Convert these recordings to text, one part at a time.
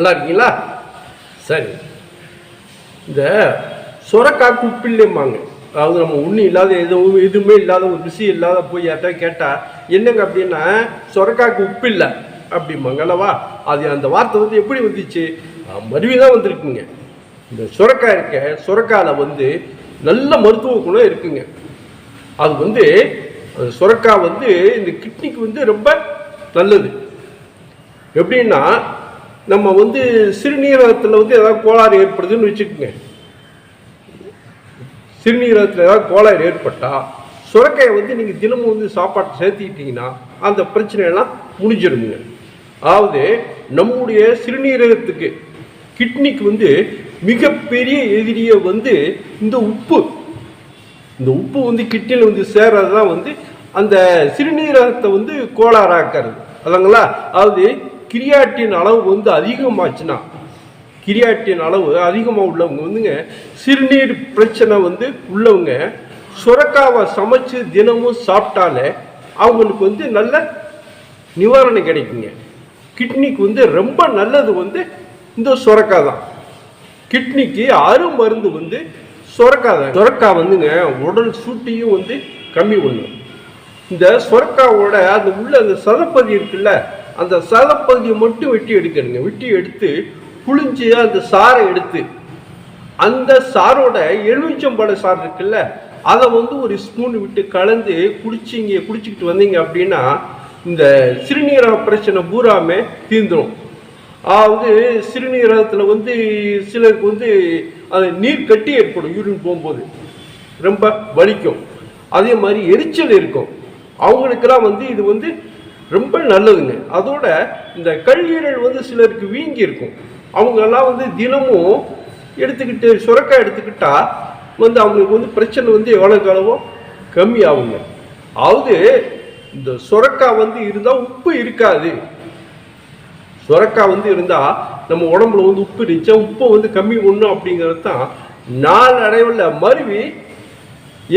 நல்லா இருக்கீங்களா சரி. இந்த சுரக்காய் குப்பில்லைம்பாங்க அதாவது நம்ம ஒன்றும் இல்லாத எதுவும் எதுவுமே இல்லாத ஒரு விஷயம் இல்லாத போய் யார்ட்டா கேட்டால் என்னங்க அப்படின்னா சுரக்காய்க்கு உப்பு இல்லை அப்படிம்பாங்க அல்லவா? அது அந்த வார்த்தை வந்து எப்படி வந்துச்சு? மருவி தான் வந்திருக்குங்க. இந்த சுரக்காய் இருக்க சுரக்காயில் வந்து நல்ல மருத்துவ குணம் இருக்குங்க. அது வந்து அந்த சுரக்காய் வந்து இந்த கிட்னிக்கு வந்து ரொம்ப நல்லது. எப்படின்னா நம்ம வந்து சிறுநீரகத்தில் வந்து ஏதாவது கோளாறு ஏற்படுதுன்னு வச்சுக்கோங்க. சிறுநீரகத்தில் ஏதாவது கோளாறு ஏற்பட்டால் சுரக்காயை வந்து நீங்கள் தினமும் வந்து சாப்பாட்டை சேர்த்துக்கிட்டிங்கன்னா அந்த பிரச்சனையெல்லாம் முடிஞ்சிருங்க அதாவது நம்முடைய சிறுநீரகத்துக்கு கிட்னிக்கு வந்து மிகப்பெரிய எதிரியை வந்து இந்த உப்பு இந்த உப்பு வந்து கிட்னியில் வந்து சேர்றது தான் வந்து அந்த சிறுநீரகத்தை வந்து கோளாறாக்கிறது. அதுங்களா அதாவது கிரியாட்டின் அளவு வந்து அதிகமாச்சுன்னா கிரியாட்டின் அளவு அதிகமாக உள்ளவங்க வந்துங்க சிறுநீர் பிரச்சனை வந்து உள்ளவங்க சுரக்காவை சமைச்சு தினமும் சாப்பிட்டாலே அவங்களுக்கு வந்து நல்ல நிவாரணம் கிடைக்குங்க. கிட்னிக்கு வந்து ரொம்ப நல்லது வந்து இந்த சுரக்காய் தான். கிட்னிக்கு அருமருந்து வந்து சுரக்காய் தான். சுரக்காய் வந்துங்க உடல் சூட்டையும் வந்து கம்மி பண்ணும். இந்த சுரக்காவோட அது உள்ள அந்த சதப்பதி இருக்குல்ல அந்த சதப்பகுதியை மட்டும் வெட்டி எடுக்கணுங்க. வெட்டி எடுத்து புளிஞ்சு அந்த சாறை எடுத்து அந்த சாரோட எலுமிச்சம்பழ சாறு இருக்குல்ல அதை வந்து ஒரு ஸ்பூன் விட்டு கலந்து குடிச்சிங்க குடிச்சிக்கிட்டு வந்தீங்க அப்படின்னா இந்த சிறுநீரக பிரச்சனை பூராமே தீர்ந்துடும் அதாவது சிறுநீரகத்தில் வந்து சிலருக்கு வந்து அது நீர் கட்டி ஏற்படும் யூரின் போகும்போது. ரொம்ப வலிக்கும். அதே மாதிரி எரிச்சல் இருக்கும். அவங்களுக்கெல்லாம் வந்து இது வந்து ரொம்ப நல்லதுங்க. அதோட இந்த கல்லீரல் வந்து சிலருக்கு வீங்கி இருக்கும். அவங்கெல்லாம் வந்து தினமும் எடுத்துக்கிட்டு சுரக்காய் எடுத்துக்கிட்டா வந்து அவங்களுக்கு வந்து பிரச்சனை வந்து எவ்வளோ அளவோ கம்மி ஆகுங்க. அதாவது இந்த சுரக்காய் வந்து இருந்தால் உப்பு இருக்காது. சுரக்காய் வந்து இருந்தால் நம்ம உடம்புல வந்து உப்பு இருந்துச்சா உப்பை வந்து கம்மி பண்ணும் அப்படிங்கிறது தான் நாளடைவில் மருவி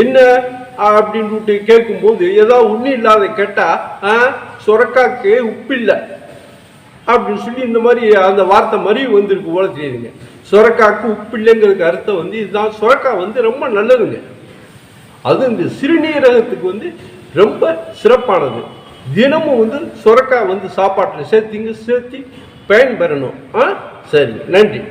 என்ன அப்படின்ட்டு கேட்கும்போது ஏதாவது ஒன்றும் இல்லாத கேட்டால் சுரக்காக்கு உப்பு இல்லை அப்படின்னு சொல்லி இந்த மாதிரி அந்த வார்த்தை மாதிரி வந்திருக்கு போல தெரியுதுங்க. சுரக்காக்கு உப்பு இல்லைங்கிறதுக்கு அர்த்தம் வந்து இதுதான். சுரக்காய் வந்து ரொம்ப நல்லதுங்க. அது இந்த சிறுநீரகத்துக்கு வந்து ரொம்ப சிறப்பானது. தினமும் வந்து சுரக்காய் வந்து சாப்பாட்டில் சேர்த்திங்க சேர்த்தி பயன்பெறணும். ஆ? சரி நன்றி.